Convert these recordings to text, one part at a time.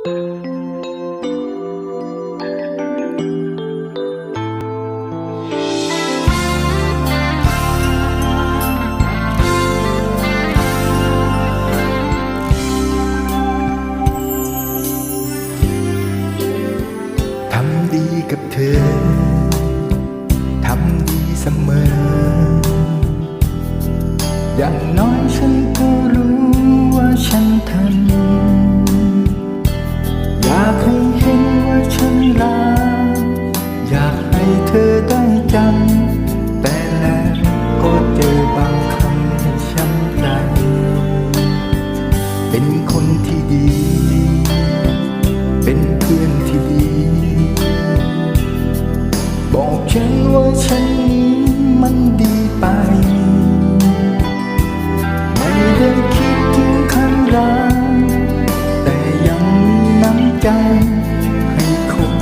ทำดีกับเธอ ทำดีเสมอ อย่างน้อยฉันก็ เป็นคนที่ดี เป็นเพื่อนที่ดี บอกฉันว่าฉันนี้มันดีไป ไม่ได้คิดถึงคำรักแต่ยังมีน้ำใจ ให้คบ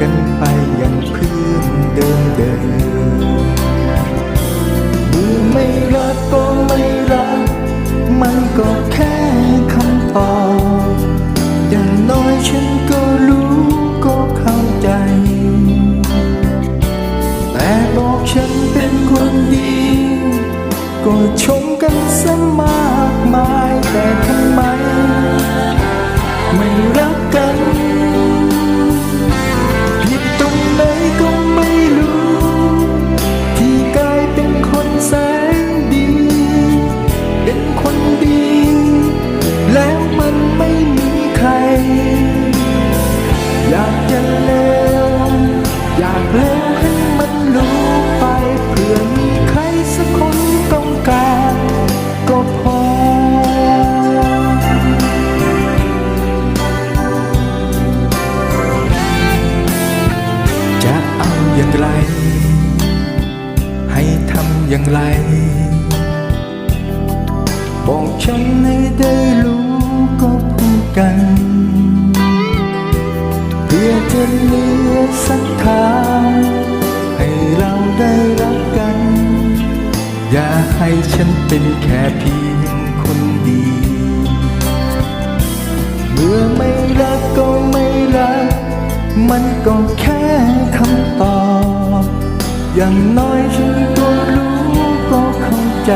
กันไปอย่างเพื่อนเดิมเดิมมือไม่รักก็ไม่รัก มันก็แค่ คำตออย่างน้อยฉันก็รู้ก็เข้าใจ แต่บอกฉันเป็นคนดี ก็ชมกันซะมากมายแต่ทำไม ไม่รักกันผิดตรงไหนก็ไม่รู้ ที่กลายเป็นคนแส อาอย่างไร ให้ทำอย่างไร บอกฉันให้ได้รู้ก็พูดกัน เพื่อจะเหลือสักทางให้เราได้รักกัน อย่าให้ฉันเป็นแค่เพียงคนดี เมื่อไม่รักก็ มันก็แค่คำตอบ อย่างน้อยฉันก็รู้ก็เข้าใจ